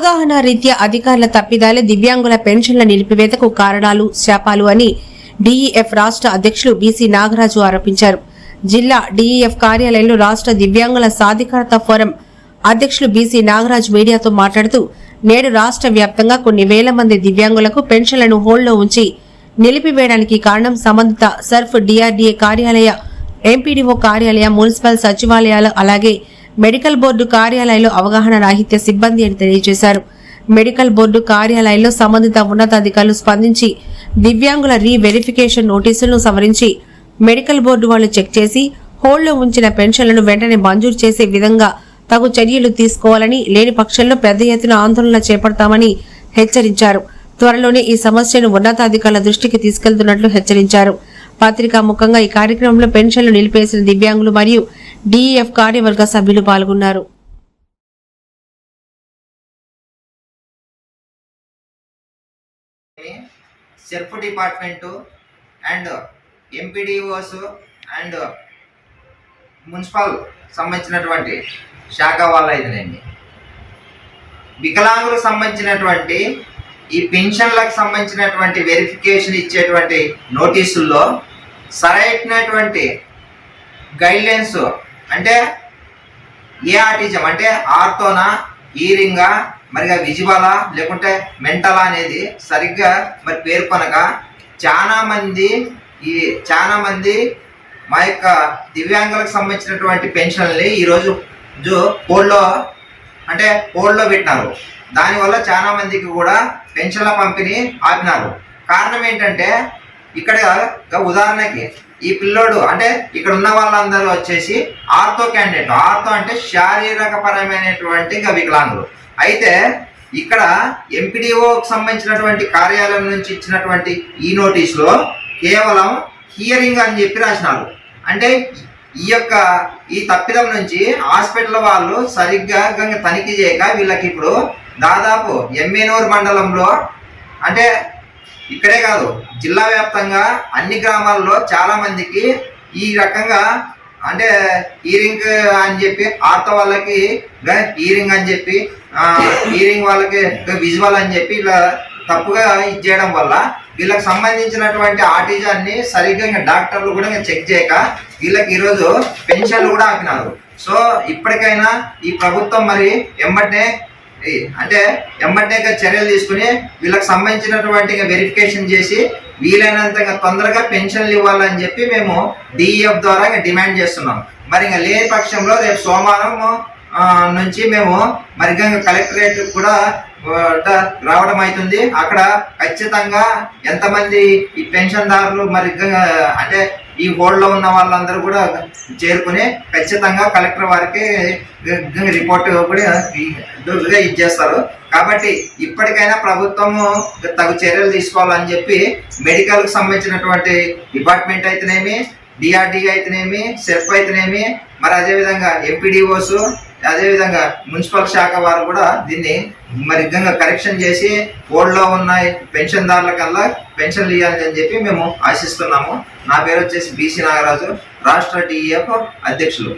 అవగాహన రీత్యా అధికారుల తప్పిదాలే దివ్యాంగుల పెన్షన్ల నిలిపివేతకు కారణాలు శాపాలు అని డీఈఎఫ్ రాష్ట్ర అధ్యక్షులు బీసీ నాగరాజు ఆరోపించారు. జిల్లా డీఈఎఫ్ కార్యాలయంలో రాష్ట్ర దివ్యాంగుల సాధికారత ఫోరం అధ్యక్షులు బీసీ నాగరాజు మీడియాతో మాట్లాడుతూ నేడు రాష్ట్ర వ్యాప్తంగా కొన్ని వేల మంది దివ్యాంగులకు పెన్షన్లను హోల్డ్లో ఉంచి నిలిపివేయడానికి కారణం సంబంధిత సర్ఫ్ డిఆర్డీఏ కార్యాలయ ఎంపీడీఓ కార్యాలయ మున్సిపల్ సచివాలయాలు అలాగే మెడికల్ బోర్డు కార్యాలయంలో అవగాహన రాహిత్య సిబ్బంది అని తెలియజేశారు. మెడికల్ బోర్డు కార్యాలయంలో సంబంధిత ఉన్నతాధికారులు స్పందించి దివ్యాంగుల రీ వెరిఫికేషన్ నోటీసులను సవరించి మెడికల్ బోర్డు వాళ్ళు చెక్ చేసి హోల్డ్లో ఉంచిన పెన్షన్లను వెంటనే మంజూరు చేసే విధంగా తగు చర్యలు తీసుకోవాలని లేని పక్షంలో పెద్ద ఎత్తున ఆందోళన చేపడతామని హెచ్చరించారు. త్వరలోనే ఈ సమస్యను ఉన్నతాధికారుల దృష్టికి తీసుకెళ్తున్నట్లు హెచ్చరించారు. పత్రికా ముఖంగా ఈ కార్యక్రమంలో పెన్షన్లు నిలిపేసిన దివ్యాంగులు మరియు డీఈఎఫ్ కార్యవర్గ సభ్యులు పాల్గొన్నారు SERP department and MPDOs and municipal సంబంధించినటువంటి శాఖ వాళ్ళ ఇదేనండి వికలాంగులకు సంబంధించినటువంటి ఈ పెన్షన్లకు సంబంధించినటువంటి వెరిఫికేషన్ ఇచ్చేటువంటి నోటీసుల్లో సరైనటువంటి గైడ్లైన్స్ అంటే ఏ ఆర్టిజం? అంటే ఆర్తోనా ఈరింగా మరిగా విజువలా లేకుంటే మెంటలా అనేది సరిగ్గా మరి పేర్కొనక చాలామంది ఈ చాలామంది మా యొక్క దివ్యాంగులకు సంబంధించినటువంటి పెన్షన్లని ఈరోజు జో అంటే హోల్డ్లో పెట్టినారు. దానివల్ల చాలా మందికి కూడా పెన్షన్ల పంపిణీ ఆపినారు. కారణం ఏంటంటే ఇక్కడ ఒక ఉదాహరణకి ఈ పిల్లోడు అంటే ఇక్కడ ఉన్న వాళ్ళందరూ వచ్చేసి ఆర్థో క్యాండిడేట్ ఆర్థో అంటే శారీరక పరమైనటువంటి ఇంకా వికలాంగులు అయితే ఇక్కడ ఎంపీడీఓకి సంబంధించినటువంటి కార్యాలయం నుంచి ఇచ్చినటువంటి ఈ నోటీసులో కేవలం హియరింగ్ అని చెప్పి రాసినారు. అంటే ఈ యొక్క ఈ తప్పిదం నుంచి హాస్పిటల్ వాళ్ళు సరిగ్గా తనిఖీ చేయక వీళ్ళకి ఇప్పుడు దాదాపు ఎమ్మెనూరు మండలంలో అంటే ఇక్కడే కాదు జిల్లా వ్యాప్తంగా అన్ని గ్రామాల్లో చాలామందికి ఈ రకంగా అంటే ఈరింగ్ అని చెప్పి ఆర్త వాళ్ళకి ఈరింగ్ అని చెప్పి ఈరింగ్ వాళ్ళకి విజువల్ అని చెప్పి ఇలా తప్పుగా ఇది చేయడం వల్ల వీళ్ళకి సంబంధించినటువంటి ఆర్టిజాన్ని సరిగ్గా ఇంకా డాక్టర్లు కూడా ఇంకా చెక్ చేయక వీళ్ళకి ఈరోజు పెన్షన్లు కూడా ఆపినారు. సో ఇప్పటికైనా ఈ ప్రభుత్వం మరి ఎంబటే అంటే ఎంబటే చర్యలు తీసుకుని వీళ్ళకి సంబంధించినటువంటి వెరిఫికేషన్ చేసి వీలైనంత తొందరగా పెన్షన్లు ఇవ్వాలని చెప్పి మేము డిఈఎఫ్ ద్వారా డిమాండ్ చేస్తున్నాం. మరి ఇంకా లేని పక్షంలో రేపు సోమవారం నుంచి మేము మరి కలెక్టరేట్ కూడా రావడం అవుతుంది. అక్కడ ఖచ్చితంగా ఎంతమంది ఈ పెన్షన్దారులు మరి అంటే ఈ హోల్డ్లో ఉన్న వాళ్ళందరూ కూడా చేరుకుని ఖచ్చితంగా కలెక్టర్ వారికి రిపోర్ట్ కూడా ఇచ్చేస్తారు. కాబట్టి ఇప్పటికైనా ప్రభుత్వము తగు చర్యలు తీసుకోవాలని చెప్పి మెడికల్కి సంబంధించినటువంటి డిపార్ట్మెంట్ అయితేనేమి డిఆర్డీ అయితేనేమి సెఫ్ అయితేనేమి మరి అదేవిధంగా ఎంపీడీఓస్ అదేవిధంగా మున్సిపల్ శాఖ వారు కూడా దీన్ని మరి విధంగా కరెక్షన్ చేసి ఓల్డ్లో ఉన్న పెన్షన్దారుల కల్లా పెన్షన్లు ఇవ్వాలని అని చెప్పి మేము ఆశిస్తున్నాము. నా పేరు వచ్చేసి బీసీ నాగరాజు రాష్ట్ర డిఎఫ్ అధ్యక్షులు.